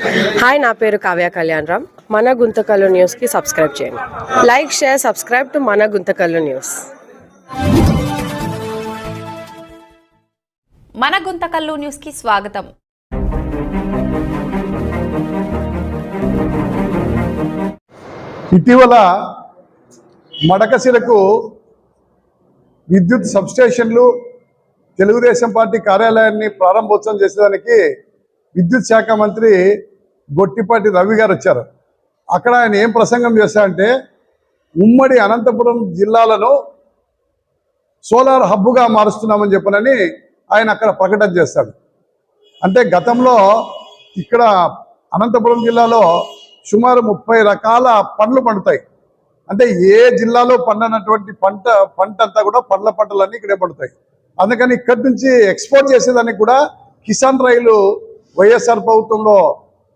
Hi నా పేరు కావ్య కళ్యాణ్ రామ్. మన గుంతకల్లు న్యూస్కి సబ్స్క్రైబ్ చేయండి. లైక్ షేర్ సబ్స్క్రైబ్ టు మన గుంతకల్లు న్యూస్ మన గుంతకల్లు న్యూస్కి స్వాగతం. ఇటీవల మడకశిరకు విద్యుత్ సబ్స్టేషన్లు తెలుగుదేశం పార్టీ కార్యాలయాన్ని ప్రారంభోత్సవం చేసేదానికి విద్యుత్ శాఖ మంత్రి గొట్టిపాటి రవి గారు వచ్చారు. అక్కడ ఆయన ఏం ప్రసంగం చేశారంటే ఉమ్మడి అనంతపురం జిల్లాలను సోలార్ హబ్బుగా మారుస్తున్నామని చెప్పనని ఆయన అక్కడ ప్రకటన చేస్తాడు అంటే గతంలో ఇక్కడ అనంతపురం జిల్లాలో సుమారు ముప్పై రకాల పండ్లు పండుతాయి. అంటే ఏ జిల్లాలో పండనటువంటి పంట పంట అంతా కూడా పండ్ల పంటలన్నీ ఇక్కడే పండుతాయి. అందుకని ఇక్కడి నుంచి ఎక్స్పోర్ట్ చేసేదానికి కూడా కిసాన్ రైలు వైఎస్ఆర్ ప్రభుత్వంలో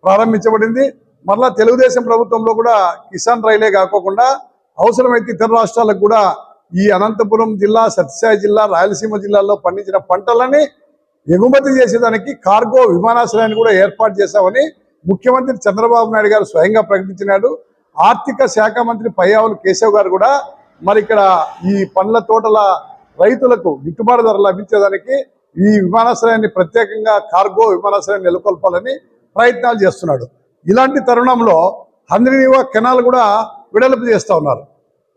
ప్రారంభించబడింది. మరలా తెలుగుదేశం ప్రభుత్వంలో కూడా కిసాన్ రైలే కాకోకుండా అవసరమైతే ఇతర రాష్ట్రాలకు కూడా ఈ అనంతపురం జిల్లా సత్యసాయి జిల్లా రాయలసీమ జిల్లాల్లో పండించిన పంటలని ఎగుమతి చేసేదానికి కార్గో విమానాశ్రయాన్ని కూడా ఏర్పాటు చేశామని ముఖ్యమంత్రి చంద్రబాబు నాయుడు గారు స్వయంగా ప్రకటించినాడు. ఆర్థిక శాఖ మంత్రి పయ్యావులు కేశవ్ గారు కూడా మరి ఇక్కడ ఈ పండ్ల తోటల రైతులకు గిట్టుబాటు ధర లభించేదానికి ఈ విమానాశ్రయాన్ని ప్రత్యేకంగా కార్గో విమానాశ్రయాన్ని నెలకొల్పాలని ప్రయత్నాలు చేస్తున్నాడు. ఇలాంటి తరుణంలో హంద్రీనివా కెనాల్ కూడా వెడల్పు చేస్తూ ఉన్నారు.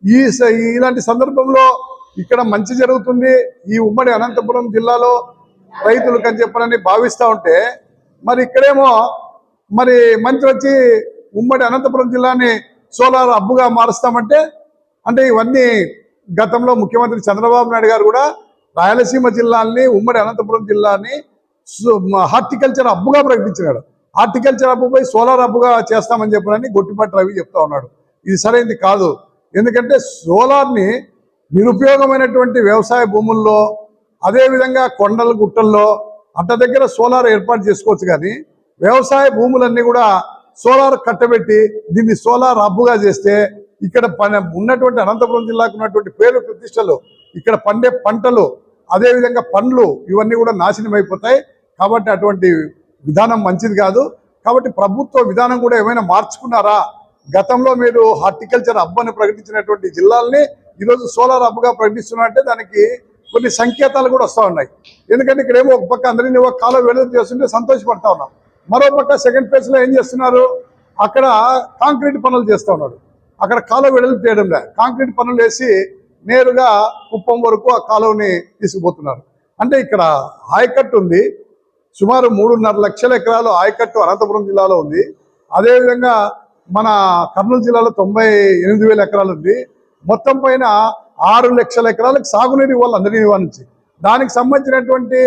ఈ స- ఇలాంటి సందర్భంలో ఇక్కడ మంచి జరుగుతుంది. ఈ ఉమ్మడి అనంతపురం జిల్లాలో రైతులకు అని చెప్పనని భావిస్తూ ఉంటే మరి ఇక్కడేమో మరి మంత్రి వచ్చి ఉమ్మడి అనంతపురం జిల్లాని సోలార్ అబ్బుగా మారుస్తామంటే అంటే ఇవన్నీ గతంలో ముఖ్యమంత్రి చంద్రబాబు నాయుడు గారు కూడా రాయలసీమ జిల్లాని ఉమ్మడి అనంతపురం జిల్లాని హార్టికల్చర్ అబ్బుగా ప్రకటించినాడు. హార్టికల్చర్ పోయి సోలార్ అప్పుగా చేస్తామని చెప్పనని గొట్టిపాటి రవి చెప్తా ఉన్నాడు. ఇది సరైనది కాదు. ఎందుకంటే సోలార్ని నిరుపయోగమైనటువంటి వ్యవసాయ భూముల్లో అదేవిధంగా కొండల గుట్టల్లో అంత దగ్గర సోలార్ ఏర్పాటు చేసుకోవచ్చు కానీ వ్యవసాయ భూములన్నీ కూడా సోలార్ కట్టబెట్టి దీన్ని సోలార్ అబ్బుగా చేస్తే ఇక్కడ పన ఉన్నటువంటి అనంతపురం జిల్లాకు ఉన్నటువంటి పేరు ప్రతిష్టలు ఇక్కడ పండే పంటలు అదేవిధంగా పండ్లు ఇవన్నీ కూడా నాశనం అయిపోతాయి. కాబట్టి అటువంటి విధానం మంచిది కాదు. కాబట్టి ప్రభుత్వ విధానం కూడా ఏమైనా మార్చుకున్నారా? గతంలో మీరు హార్టికల్చర్ హబ్ అని ప్రకటించినటువంటి జిల్లాల్ని ఈరోజు సోలార్ హబ్గా ప్రకటిస్తున్నారంటే దానికి కొన్ని సంకేతాలు కూడా వస్తూ ఉన్నాయి. ఎందుకంటే ఇక్కడేమో ఒక పక్క అందరినీ ఒక కాలం విడుదల చేస్తుంటే సంతోషపడతా ఉన్నాం. మరో పక్క సెకండ్ ఫేజ్లో ఏం చేస్తున్నారు? అక్కడ కాంక్రీట్ పనులు చేస్తూ ఉన్నాడు అక్కడ కాలువ వెడల్పు చేయడం లే. కాంక్రీట్ పనులు వేసి నేరుగా కుప్పం వరకు ఆ కాలువని తీసుకుపోతున్నారు. అంటే ఇక్కడ ఆయకట్టు ఉంది. సుమారు మూడున్నర లక్షల ఎకరాలు ఆయకట్టు అనంతపురం జిల్లాలో ఉంది. అదేవిధంగా మన కర్నూలు జిల్లాలో తొంభై ఎనిమిది వేల ఎకరాలు ఉంది. మొత్తం పైన ఆరు లక్షల ఎకరాలకు సాగునీరు ఇవ్వాలి అందరి నుంచి దానికి సంబంధించినటువంటి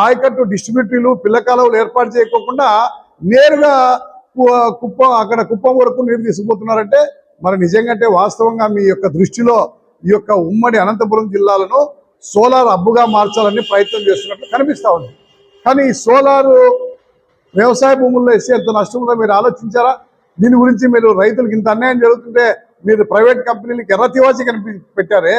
ఆయకట్టు డిస్ట్రిబ్యూటరీలు పిల్లకాలవులు ఏర్పాటు చేయకోకుండా నేరుగా కుప్పం అక్కడ కుప్పం వరకు నీరు తీసుకుపోతున్నారంటే మరి నిజంగా అంటే వాస్తవంగా మీ యొక్క దృష్టిలో ఈ యొక్క ఉమ్మడి అనంతపురం జిల్లాలను సోలార్ అబ్బుగా మార్చాలని ప్రయత్నం చేస్తున్నట్లు కనిపిస్తా ఉంది. కానీ ఈ సోలారు వ్యవసాయ భూముల్లో వేస్తే ఎంత నష్టం మీరు ఆలోచించారా? దీని గురించి మీరు రైతులకు ఇంత అన్యాయం జరుగుతుంటే మీరు ప్రైవేట్ కంపెనీలకు ఎర్ర తివాచి కనిపి పెట్టారే?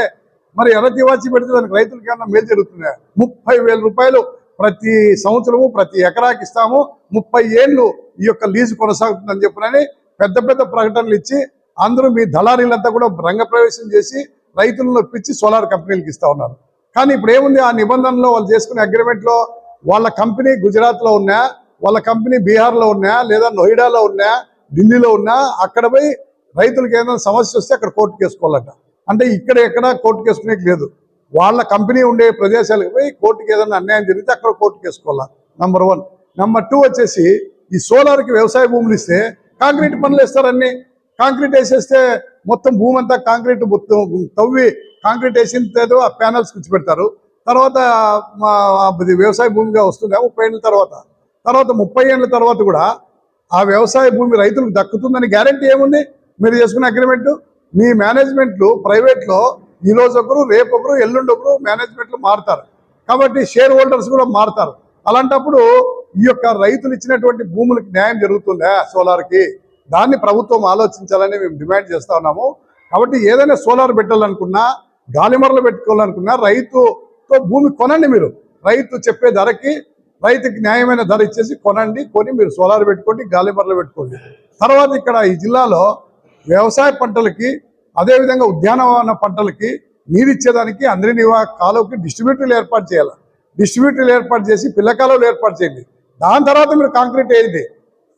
మరి ఎర్ర తివాచి పెడితే దానికి రైతులకి ఏమన్నా మేలు జరుగుతుందా? ముప్పై వేల రూపాయలు ప్రతి సంవత్సరము ప్రతి ఎకరాకి ఇస్తాము. ముప్పై ఏళ్ళు ఈ యొక్క లీజు కొనసాగుతుందని చెప్పినని పెద్ద పెద్ద ప్రకటనలు ఇచ్చి అందరూ మీ దళారీలంతా కూడా రంగప్రవేశం చేసి రైతులను పిచ్చి సోలార్ కంపెనీలకు ఇస్తా ఉన్నారు. కానీ ఇప్పుడు ఏముంది? ఆ నిబంధనలో వాళ్ళు చేసుకునే అగ్రిమెంట్లో వాళ్ళ కంపెనీ గుజరాత్లో ఉన్నా వాళ్ళ కంపెనీ బీహార్లో ఉన్నా లేదా నోయిడాలో ఉన్నా ఢిల్లీలో ఉన్నా అక్కడ పోయి రైతులకు ఏదైనా సమస్య వస్తే అక్కడ కోర్టు కేసుకోవాలట. అంటే ఇక్కడ ఎక్కడ కోర్టు కేసుకునే లేదు. వాళ్ళ కంపెనీ ఉండే ప్రదేశాలకు పోయి కోర్టుకి ఏదైనా అన్యాయం జరిగితే అక్కడ కోర్టు వేసుకోవాలా నంబర్ వన్ నెంబర్ టూ వచ్చేసి ఈ సోలార్కి వ్యవసాయ భూములు ఇస్తే కాంక్రీట్ పనులు వేస్తారన్ని కాంక్రీట్ వేసేస్తే మొత్తం భూమి అంతా కాంక్రీట్ మొత్తం తవ్వి కాంక్రీట్ వేసిన తర్వాత ఆ ప్యానల్స్ కూర్చోబెడతారు. తర్వాత అది వ్యవసాయ భూమిగా వస్తుంది ముప్పై ఏళ్ళ తర్వాత. తర్వాత ముప్పై ఏళ్ళ తర్వాత కూడా ఆ వ్యవసాయ భూమి రైతులకు దక్కుతుందని గ్యారంటీ ఏముంది? మీరు చేసుకున్న అగ్రిమెంట్. మీ మేనేజ్మెంట్లు ప్రైవేట్లో ఈ రోజు ఒకరు రేపు ఒకరు ఎల్లుండి ఒకరు మేనేజ్మెంట్లు మారుతారు. కాబట్టి షేర్ హోల్డర్స్ కూడా మారుతారు. అలాంటప్పుడు ఈ యొక్క రైతులు ఇచ్చినటువంటి భూములకు న్యాయం జరుగుతుందా సోలార్కి? దాన్ని ప్రభుత్వం ఆలోచించాలని మేము డిమాండ్ చేస్తా ఉన్నాము. కాబట్టి ఏదైనా సోలార్ పెట్టాలనుకున్నా గాలిమరలు పెట్టుకోవాలనుకున్నా రైతు రైతుతో భూమి కొనండి మీరు. రైతు చెప్పే ధరకి రైతుకి న్యాయమైన ధర ఇచ్చేసి కొనండి కొని మీరు సోలార్ పెట్టుకోండి గాలి పెట్టుకోండి. తర్వాత ఇక్కడ ఈ జిల్లాలో వ్యవసాయ పంటలకి అదేవిధంగా ఉద్యానవన పంటలకి నీరు ఇచ్చేదానికి అందరినీ కాలువకి డిస్ట్రిబ్యూటర్లు ఏర్పాటు చేయాలి. డిస్ట్రిబ్యూటర్లు ఏర్పాటు చేసి పిల్ల కాలువలు ఏర్పాటు చేయండి. దాని తర్వాత మీరు కాంక్రీట్ వేయండి.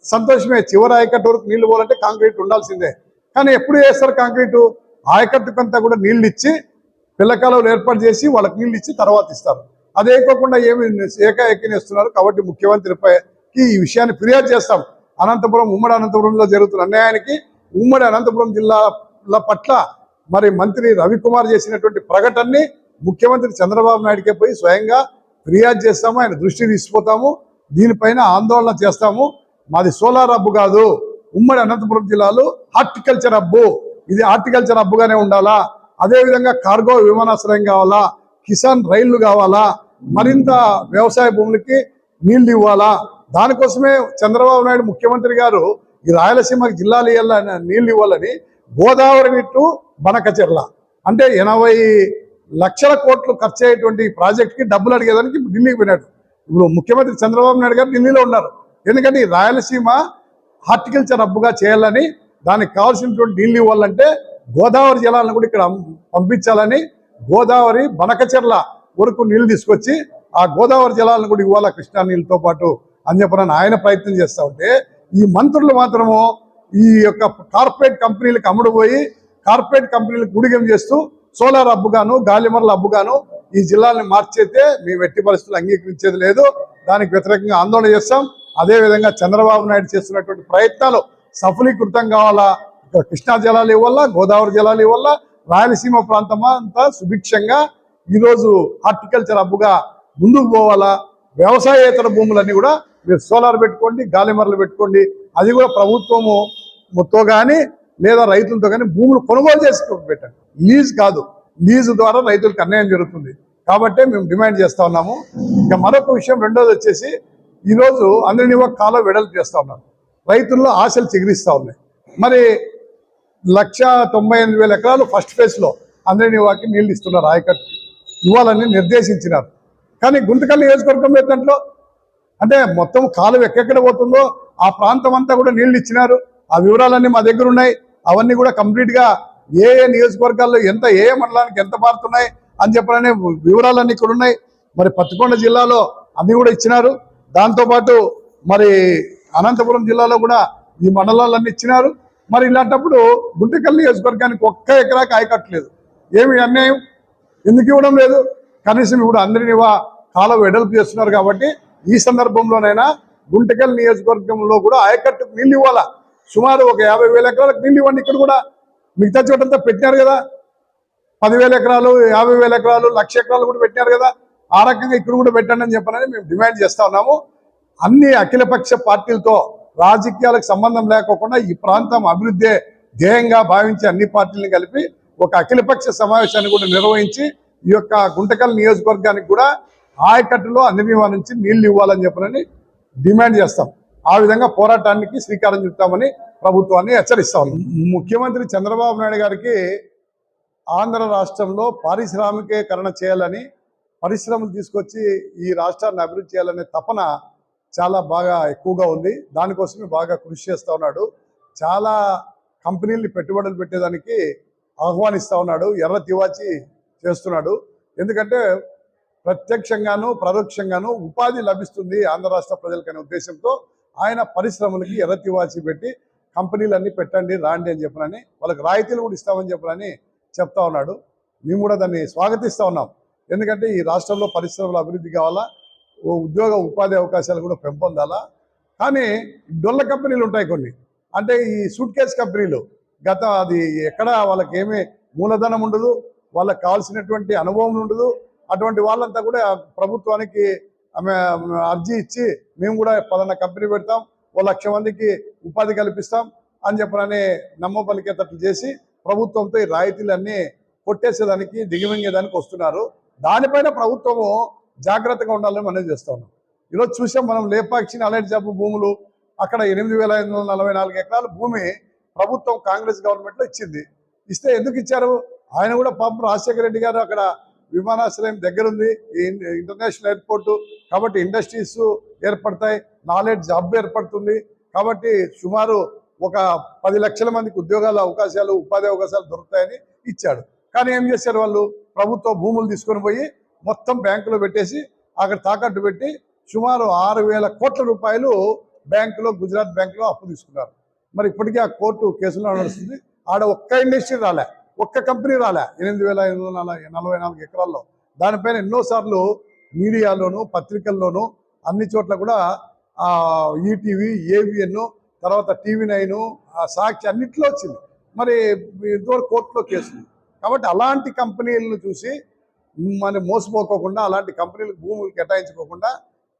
సంతోషమే చివరి ఆయకట్టు వరకు నీళ్ళు పోవాలంటే కాంక్రీట్ ఉండాల్సిందే. కానీ ఎప్పుడు వేస్తారు కాంక్రీటు? ఆయకట్టుకంతా కూడా నీళ్ళు ఇచ్చి పిల్లకాలంలో ఏర్పాటు చేసి వాళ్ళకి నీళ్ళు ఇచ్చి తర్వాత ఇస్తారు. అదే కాకుండా ఏమి ఏకాఏకనేస్తున్నారు కాబట్టి ముఖ్యమంత్రిపైకి ఈ విషయాన్ని ఫిర్యాదు చేస్తాం. అనంతపురం ఉమ్మడి అనంతపురంలో జరుగుతున్న అన్యాయానికి ఉమ్మడి అనంతపురం జిల్లాల పట్ల మరి మంత్రి రవికుమార్ చేసినటువంటి ప్రకటనని ముఖ్యమంత్రి చంద్రబాబు నాయుడుకే పోయి స్వయంగా ఫిర్యాదు చేస్తాము. ఆయన దృష్టి తీసుకుపోతాము దీనిపైన ఆందోళన చేస్తాము. మాది సోలార్ హబ్బు కాదు. ఉమ్మడి అనంతపురం జిల్లాలో హార్టికల్చర్ హబ్బు. ఇది హార్టికల్చర్ హబ్బుగానే ఉండాలా? అదేవిధంగా కార్గో విమానాశ్రయం కావాలా కిసాన్ రైళ్ళు కావాలా మరింత వ్యవసాయ భూములకి నీళ్ళు ఇవ్వాలా? దానికోసమే చంద్రబాబు నాయుడు ముఖ్యమంత్రి గారు ఈ రాయలసీమకి జిల్లాలు ఇవ్వాలని నీళ్ళు ఇవ్వాలని గోదావరి టు బనకచెర్ల అంటే ఎనభై లక్షల కోట్లు ఖర్చు అయ్యేటువంటి ప్రాజెక్ట్కి డబ్బులు అడిగేదానికి ఢిల్లీకి పోయినాడు. ఇప్పుడు ముఖ్యమంత్రి చంద్రబాబు నాయుడు గారు ఢిల్లీలో ఉన్నారు. ఎందుకంటే ఈ రాయలసీమ హార్టికల్చర్ హబ్బుగా చేయాలని దానికి కావాల్సినటువంటి నీళ్ళు ఇవ్వాలంటే గోదావరి జలాలను కూడా ఇక్కడ పంపించాలని గోదావరి బనకచెర్ల వరకు నీళ్ళు తీసుకొచ్చి ఆ గోదావరి జలాలను కూడా ఇవ్వాలా కృష్ణా నీళ్ళతో పాటు అని చెప్పని ఆయన ప్రయత్నం చేస్తూ ఉంటే ఈ మంత్రులు మాత్రము ఈ యొక్క కార్పొరేట్ కంపెనీలకు అమ్ముడుపోయి కార్పొరేట్ కంపెనీలకు గుడిగం చేస్తూ సోలార్ అబ్బుగాను గాలిమరల అబ్బుగాను ఈ జిల్లాల్ని మార్చేతే మేము ఎట్టి పరిస్థితులు అంగీకరించేది లేదు. దానికి వ్యతిరేకంగా ఆందోళన చేస్తాం. అదేవిధంగా చంద్రబాబు నాయుడు చేస్తున్నటువంటి ప్రయత్నాలు సఫలీకృతం కావాలా? కృష్ణా జలాలు ఇవ్వాల గోదావరి జలాలు ఇవ్వాల రాయలసీమ ప్రాంతం అంతా సుభిక్షంగా ఈరోజు హార్టికల్చర్ హబ్గా ముందుకు పోవాలా. వ్యవసాయేతర భూములన్నీ కూడా మీరు సోలార్ పెట్టుకోండి గాలిమరలు పెట్టుకోండి. అది కూడా ప్రభుత్వముతో కానీ లేదా రైతులతో కానీ భూములు కొనుగోలు చేసి పెట్టండి. లీజ్ కాదు. లీజు ద్వారా రైతులకు అన్యాయం జరుగుతుంది. కాబట్టే మేము డిమాండ్ చేస్తూ ఉన్నాము. ఇంకా మరొక విషయం రెండోది వచ్చేసి ఈరోజు అందరినీ ఒక కాలం వెడల్పు చేస్తూ ఉన్నారు రైతుల్లో ఆశలు చిగురిస్తూ ఉన్నాయి. మరి లక్ష తొంభై ఎనిమిది వేల ఎకరాలు ఫస్ట్ ఫేజ్లో అందరినీ వాకి నీళ్ళు ఇస్తున్నారు ఆయకట్టు ఇవ్వాలని నిర్దేశించినారు. కానీ గుంతకల్ నియోజకవర్గం దాంట్లో అంటే మొత్తం కాలువ ఎక్కడెక్కడ పోతుందో ఆ ప్రాంతం అంతా కూడా నీళ్ళు ఇచ్చినారు. ఆ వివరాలన్నీ మా దగ్గర ఉన్నాయి. అవన్నీ కూడా కంప్లీట్గా ఏ ఏ నియోజకవర్గాల్లో ఎంత ఏ మండలానికి ఎంత మారుతున్నాయి అని చెప్పాలనే వివరాలన్నీ ఇక్కడ ఉన్నాయి. మరి పత్తికొండ జిల్లాలో అన్నీ కూడా ఇచ్చినారు. దాంతోపాటు మరి అనంతపురం జిల్లాలో కూడా ఈ మండలాలన్నీ ఇచ్చినారు. మరి ఇలాంటప్పుడు గుంటకల్లి నియోజకవర్గానికి ఒక్క ఎకరాకి ఆయకట్టలేదు ఏమి అన్యాయం? ఎందుకు ఇవ్వడం లేదు? కనీసం ఇప్పుడు అందరినీ వా కాలం వెడల్పు చేస్తున్నారు కాబట్టి ఈ సందర్భంలోనైనా గుంటకల్ నియోజకవర్గంలో కూడా ఆయకట్టుకు నీళ్ళు ఇవ్వాలా? సుమారు ఒక యాభై వేల ఎకరాలకు నీళ్ళు ఇవ్వండి ఇక్కడ కూడా. మిగతా చోటంతా పెట్టినారు కదా. పదివేల ఎకరాలు యాభై వేల ఎకరాలు లక్ష ఎకరాలు కూడా పెట్టినారు కదా. ఆ రకంగా ఇక్కడ కూడా పెట్టండి అని చెప్పనని మేము డిమాండ్ చేస్తా ఉన్నాము. అన్ని అఖిలపక్ష పార్టీలతో రాజకీయాలకు సంబంధం లేకోకుండా ఈ ప్రాంతం అభివృద్ధి ధ్యేయంగా భావించి అన్ని పార్టీలను కలిపి ఒక అఖిలపక్ష సమావేశాన్ని కూడా నిర్వహించి ఈ యొక్క గుంటకల్ నియోజకవర్గానికి కూడా ఆయకట్టులో అందరివా నుంచి నీళ్ళు ఇవ్వాలని చెప్పనని డిమాండ్ చేస్తాం. ఆ విధంగా పోరాటానికి శ్రీకారం చుట్టామని ప్రభుత్వాన్ని హెచ్చరిస్తా ముఖ్యమంత్రి చంద్రబాబు నాయుడు గారికి ఆంధ్ర రాష్ట్రంలో పారిశ్రామికీకరణ చేయాలని పరిశ్రమలు తీసుకొచ్చి ఈ రాష్ట్రాన్ని అభివృద్ధి చేయాలనే తపన చాలా బాగా ఎక్కువగా ఉంది. దానికోసమే బాగా కృషి చేస్తూ ఉన్నాడు. చాలా కంపెనీల్ని పెట్టుబడులు పెట్టేదానికి ఆహ్వానిస్తూ ఉన్నాడు. ఎర్ర తివాచి చేస్తున్నాడు. ఎందుకంటే ప్రత్యక్షంగాను పరోక్షంగాను ఉపాధి లభిస్తుంది ఆంధ్ర రాష్ట్ర ప్రజలకనే ఉద్దేశంతో. ఆయన పరిశ్రమలకి ఎర్ర తివాచి పెట్టి కంపెనీలన్నీ పెట్టండి రాండి అని చెప్పనని వాళ్ళకి రాయితీలు కూడా ఇస్తామని చెప్పనని చెప్తా ఉన్నాడు. మేము కూడా దాన్ని స్వాగతిస్తూ ఉన్నాం. ఎందుకంటే ఈ రాష్ట్రంలో పరిశ్రమల అభివృద్ధి కావాలా? ఉద్యోగ ఉపాధి అవకాశాలు కూడా పెంపొందాలా? కానీ డొల్ల కంపెనీలు ఉంటాయి కొన్ని. అంటే ఈ సూట్ కేస్ కంపెనీలు. గత అది ఎక్కడ వాళ్ళకి ఏమీ మూలధనం ఉండదు. వాళ్ళకి కావాల్సినటువంటి అనుభవం ఉండదు. అటువంటి వాళ్ళంతా కూడా ప్రభుత్వానికి ఆమె అర్జీ ఇచ్చి మేము కూడా పలానా కంపెనీ పెడతాం. ఓ లక్ష మందికి ఉపాధి కల్పిస్తాం అని చెప్పనని నమ్మ పలికేటట్లు చేసి ప్రభుత్వంతో ఈ రాయితీలన్నీ కొట్టేసేదానికి దిగమింగేదానికి వస్తున్నారు. దానిపైన ప్రభుత్వము జాగ్రత్తగా ఉండాలని మనం చేస్తా ఉన్నాం. ఈరోజు చూసాం మనం లేపాక్షిని అలర్ట్ జాబు భూములు అక్కడ ఎనిమిది వేల ఐదు వందల నలభై నాలుగు ఎకరాల భూమి ప్రభుత్వం కాంగ్రెస్ గవర్నమెంట్లో ఇచ్చింది. ఇస్తే ఎందుకు ఇచ్చారు? ఆయన కూడా పాపం రాజశేఖర రెడ్డి గారు అక్కడ విమానాశ్రయం దగ్గరుంది ఈ ఇంటర్నేషనల్ ఎయిర్పోర్టు. కాబట్టి ఇండస్ట్రీస్ ఏర్పడతాయి నాలెడ్జ్ హబ్ ఏర్పడుతుంది. కాబట్టి సుమారు ఒక పది లక్షల మందికి ఉద్యోగాల అవకాశాలు ఉపాధి అవకాశాలు దొరుకుతాయని ఇచ్చాడు. కానీ ఏం చేశారు వాళ్ళు? ప్రభుత్వ భూములు తీసుకొని పోయి మొత్తం బ్యాంకులో పెట్టేసి అక్కడ తాకట్టు పెట్టి సుమారు ఆరు వేల కోట్ల రూపాయలు బ్యాంకులో గుజరాత్ బ్యాంకులో అప్పు తీసుకున్నారు. మరి ఇప్పటికీ ఆ కోర్టు కేసులో నడుస్తుంది. ఆడ ఒక్క ఇండస్ట్రీ రాలే. ఒక్క కంపెనీ రాలే. ఎనిమిది వేల ఐదు వందల నలభై నాలుగు ఎకరాల్లో. దానిపైన ఎన్నోసార్లు మీడియాలోను పత్రికల్లోనూ అన్ని చోట్ల కూడా ఈటీవీ ఏవిఎన్ తర్వాత టీవీ నైన్ సాక్షి అన్నిట్లో వచ్చింది. మరి ఇంతవరకు కోర్టులో కేసులు కాబట్టి అలాంటి కంపెనీలను చూసి మనం మోసపోకోకుండా అలాంటి కంపెనీలకు భూములు కేటాయించుకోకుండా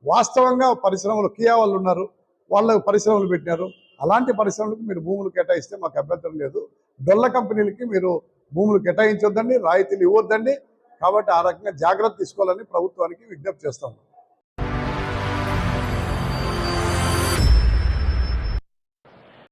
వాస్తవంగా పరిశ్రమలు కియా వాళ్ళు ఉన్నారు వాళ్ళ పరిశ్రమలు పెట్టినారు. అలాంటి పరిశ్రమలకు మీరు భూములు కేటాయిస్తే మాకు అభ్యంతరం లేదు. డొల్ల కంపెనీలకి మీరు భూములు కేటాయించొద్దండి రాయితీలు ఇవ్వద్దండి. కాబట్టి ఆ రకంగా జాగ్రత్త తీసుకోవాలని ప్రభుత్వానికి విజ్ఞప్తి చేస్తాము.